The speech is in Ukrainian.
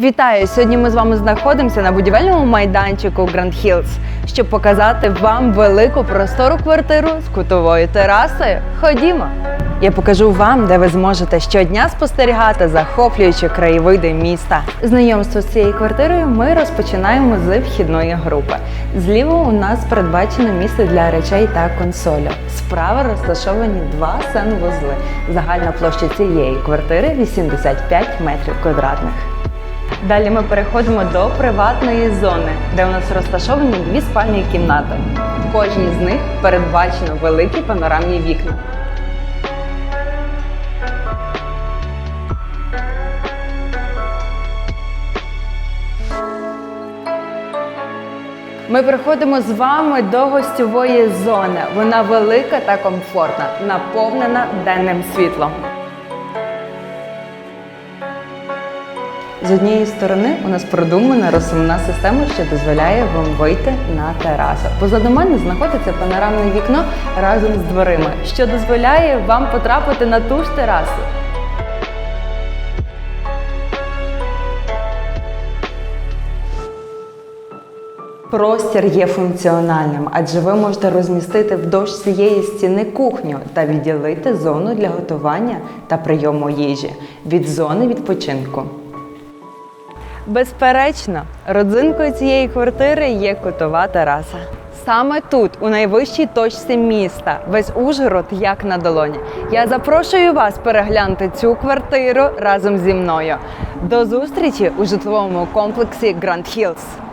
Вітаю! Сьогодні ми з вами знаходимося на будівельному майданчику Grand Hills, щоб показати вам велику простору квартиру з кутовою терасою. Ходімо! Я покажу вам, де ви зможете щодня спостерігати захоплюючі краєвиди міста. Знайомство з цією квартирою ми розпочинаємо з вхідної групи. Зліва у нас передбачено місце для речей та консолю. Справа розташовані два санвузли. Загальна площа цієї квартири 85 метрів квадратних. Далі ми переходимо до приватної зони, де у нас розташовані дві спальні кімнати. В кожній з них передбачено великі панорамні вікна. Ми приходимо з вами до гостьової зони. Вона велика та комфортна, наповнена денним світлом. З однієї сторони у нас продумана розсувна система, що дозволяє вам вийти на терасу. Позаду мене знаходиться панорамне вікно разом з дверима, що дозволяє вам потрапити на ту ж терасу. Простір є функціональним, адже ви можете розмістити вдовж цієї стіни кухню та відділити зону для готування та прийому їжі від зони відпочинку. Безперечно, родзинкою цієї квартири є кутова тераса. Саме тут, у найвищій точці міста, весь Ужгород як на долоні. Я запрошую вас переглянути цю квартиру разом зі мною. До зустрічі у житловому комплексі Grand Hills.